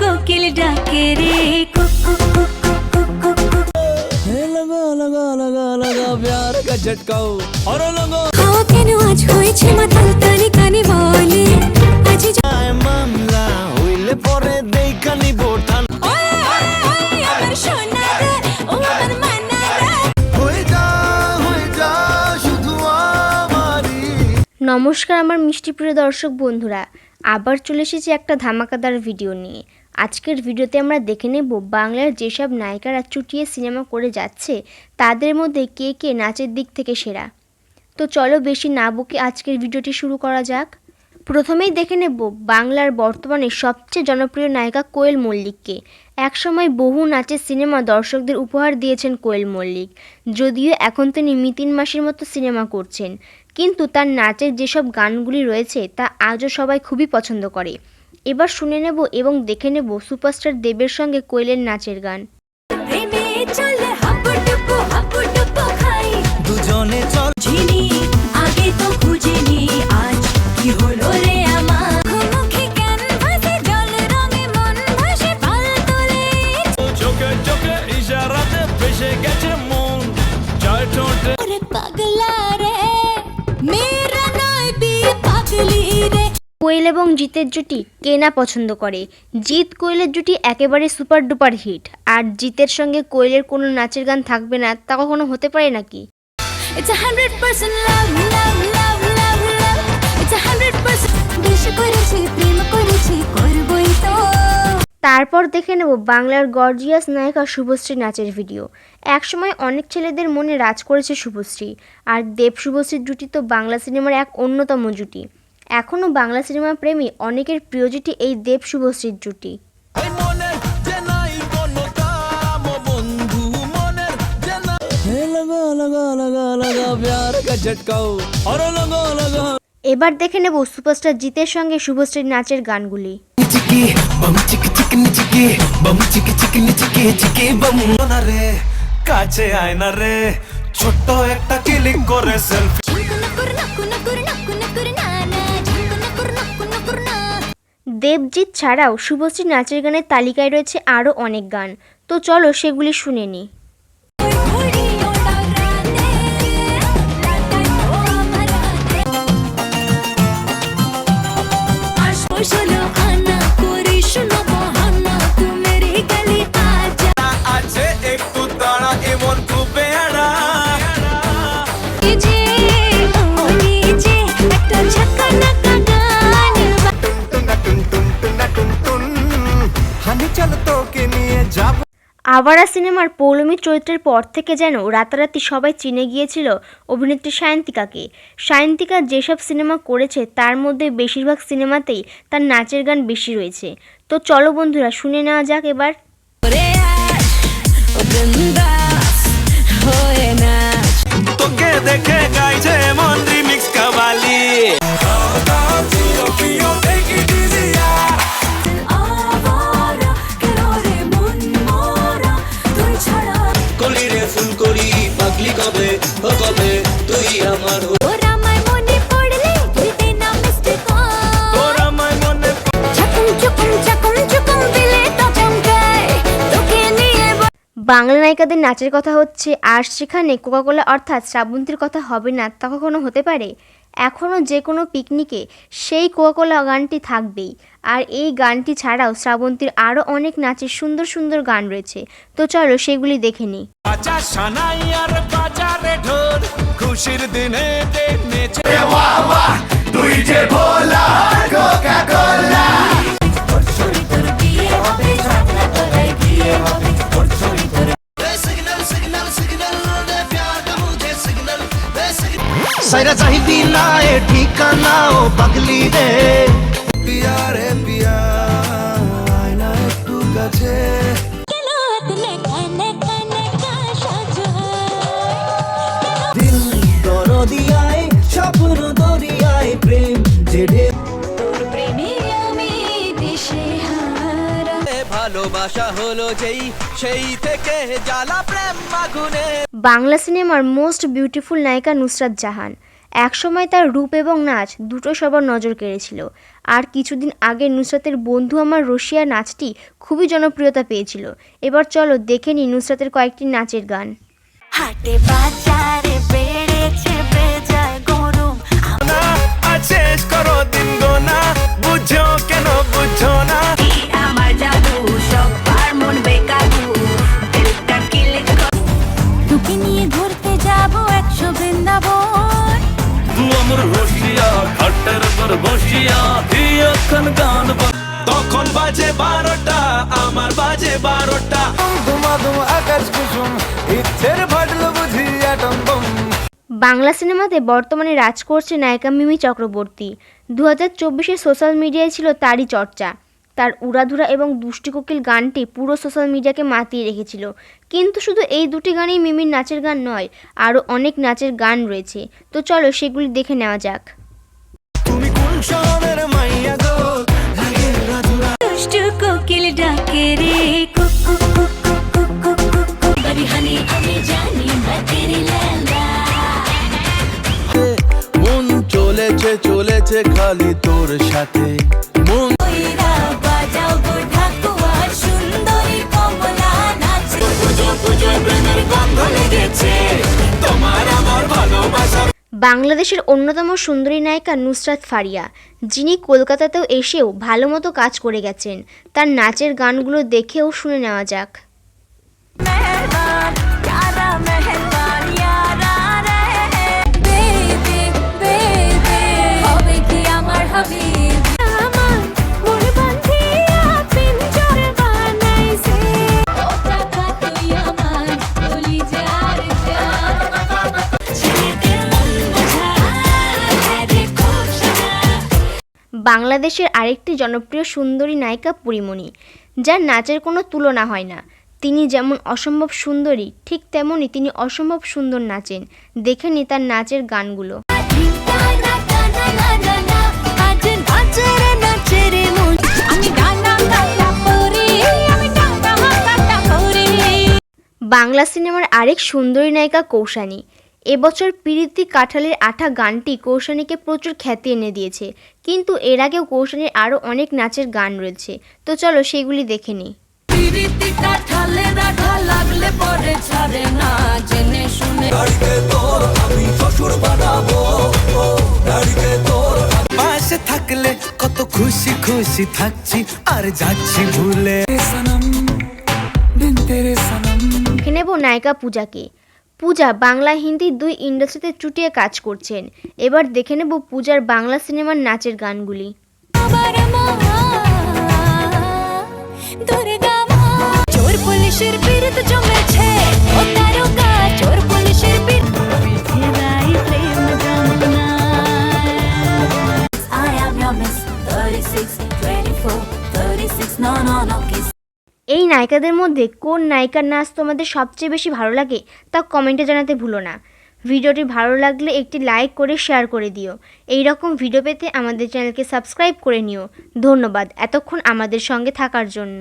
কোকিল ডাকে রে নমস্কার আমার মিষ্টি প্রিয় দর্শক বন্ধুরা। আবার চলে এসেছি একটা ধামাকাদার ভিডিও নিয়ে। আজকের ভিডিওতে আমরা দেখে নেব বাংলার যেসব নায়িকারা চুটিয়ে সিনেমা করে যাচ্ছে, তাদের মধ্যে কে কে নাচের দিক থেকে সেরা। তো চলো বেশি না বকে আজকের ভিডিওটি শুরু করা যাক। প্রথমেই দেখে নেব বাংলার বর্তমানে সবচেয়ে জনপ্রিয় নায়িকা কোয়েল মল্লিককে। একসময় বহু নাচের সিনেমা দর্শকদের উপহার দিয়েছেন কোয়েল মল্লিক। যদিও এখন তিনি মিতিন মাসির মতো সিনেমা করছেন। কিন্তু তার নাচের যেসব গানগুলি রয়েছে তা আজও সবাই খুবই পছন্দ করে। এবার শুনে নেব এবং দেখে নেব সুপারস্টার দেবের সঙ্গে কোয়েলের নাচের গান। দুজনে কোয়েল এবং জিতের জুটি কে না পছন্দ করে। জিৎ কোয়েলের জুটি একেবারে সুপার ডুপার হিট। আর জিতের সঙ্গে কোয়েলের কোনো নাচের গান থাকবে না তা কখনো হতে পারে নাকি? তারপর দেখে নেব বাংলার গর্জিয়াস নায়িকা শুভশ্রী নাচের ভিডিও। একসময় অনেক ছেলেদের মনে রাজ করেছে শুভশ্রী। আর দেব শুভশ্রীর জুটি তো বাংলা সিনেমার এক অন্যতম জুটি। এখনও বাংলা সিনেমা প্রেমী অনেকের প্রিয় জুটি এই দেব শুভশ্রীর জুটি। এবার দেখে নেব সুপারস্টার জিতের সঙ্গে শুভশ্রীর নাচের গানগুলি। কাছে আয় না রে ছোট্ট একটা কিলিং করে সেলফি দেবজিৎ ছাড়াও শুভশ্রী নাচের গানের তালিকায় রয়েছে আরও অনেক গান। তো চলো সেগুলি শুনে নিই আবারা সিনেমার পৌলমী চরিত্রের পর থেকে যেন রাতারাতি সবাই চিনে গিয়েছিল অভিনেত্রী সায়ন্তিকাকে। সায়ন্তিকা যেসব সিনেমা করেছে তার মধ্যে বেশিরভাগ সিনেমাতেই তার নাচের গান বেশি রয়েছে। তো চলো বন্ধুরা শুনে নেওয়া যাক এবার। তোকে দেখে গাইছে মন রিমিক্স কাবালি। বাংলা নায়িকাদের নাচের কথা হচ্ছে, আর সেখানে কোকাকোলা অর্থাৎ শ্রাবন্তীর কথা হবে না তা কখনো হতে পারে? এখনও যে কোনো পিকনিকে সেই কোকাকোলা গানটি থাকবেই। আর এই গানটি ছাড়াও শ্রাবন্তীর আরও অনেক নাচের সুন্দর সুন্দর গান রয়েছে। তো চলো সেগুলি দেখে নিই। ঠিকানা ও পাগলি রে পিয়া রে পিয়া আয়না একটু কাছে স্বপ্ন দরিয়ায় প্রেম জেডে ভালোবাসা হলো যেই সেই থেকে জ্বালা প্রেম আগুনে বাংলা সিনেমার মোস্ট বিউটিফুল নায়িকা নুসরাত জাহান। একসময় তার রূপ এবং নাচ দুটো সবার নজর কেড়েছিল। আর কিছুদিন আগে নুসরাতের বন্ধু আমার রশিয়া নাচটি খুবই জনপ্রিয়তা পেয়েছিল। এবার চলো দেখে নিই নুসরাতের কয়েকটি নাচের গান। হাটে বাজারে বেড়েছে বেজায় গরম। না আর শেষ করো দিন গোনা বুঝো কেন বুঝো না। আমার জাদু সবার মন বেকাবু তোকে নিয়ে ঘুরতে যাব একশো বৃন্দাবন। আমার রশিয়া খাটের পর বসিয়া এখন গান তখন বাজে বারোটা আমার বাজে বারোটা। ধুমা ধুমা আকাশ কুসুম ইচ্ছের ফাটলো বুঝি অ্যাটম বম। বাংলা সিনেমাতে বর্তমানে রাজ করছে নায়িকা মিমি চক্রবর্তী। দু হাজার চব্বিশে সোশ্যাল মিডিয়ায় ছিল তারই চর্চা। তার উড়াধুরা এবং দুষ্টি কোকিল গানটি পুরো সোশ্যাল মিডিয়াকে মাতিয়ে রেখেছিল। কিন্তু শুধু এই দুটি গানেই মিমির নাচের গান নয় আরও অনেক নাচের গান রয়েছে। তো চলো সেগুলি দেখে নেওয়া যাক। চলেছে খালি তোর সাথে। বাংলাদেশের অন্যতম সুন্দরী নায়িকা নুসরাত ফারিয়া, যিনি কলকাতাতেও এসেও ভালো মতো কাজ করে গেছেন। তার নাচের গানগুলো দেখেও শুনে নেওয়া যাক। বাংলাদেশের আরেকটি জনপ্রিয় সুন্দরী নায়িকা পরিমণি, যার নাচের কোনো তুলনা হয় না। তিনি যেমন অসম্ভব সুন্দরী, ঠিক তেমনই তিনি অসম্ভব সুন্দর নাচেন। দেখে নি তার নাচের গানগুলো। বাংলা সিনেমার আরেক সুন্দরী নায়িকা কৌশানী এবছর প্রীতি কাঠালের আঠা গানটি কৌশানীকে প্রচুর খ্যাতি এনে দিয়েছে। কিন্তু এর আগেও কৌশানীর আরও অনেক নাচের গান রয়েছে। তো চলো সেগুলি দেখে নিই। পিরিতি কাঠালে রাখা লাগলে পরে ছাড়ে না জেনে শুনে। পাশে থাকলে কত খুশি খুশি থাকছি আর যাচ্ছি ভুলে। সনম বিন তেরে সনম। নায়িকা পূজাকে। পূজা বাংলা হিন্দি দুই ইন্ডাস্ট্রিতে চুটিয়ে কাজ করছেন। এবার দেখে নেব পূজার বাংলা সিনেমার নাচের গানগুলি। এই নায়িকাদের মধ্যে কোন নায়িকার নাচ তোমাদের সবচেয়ে বেশি ভালো লাগে তা কমেন্টে জানাতে ভুলো না। ভিডিওটি ভালো লাগলে একটি লাইক করে শেয়ার করে দিও। এই রকম ভিডিও পেতে আমাদের চ্যানেলকে সাবস্ক্রাইব করে নিও। ধন্যবাদ। এতক্ষণ আমাদের সঙ্গে থাকার জন্য।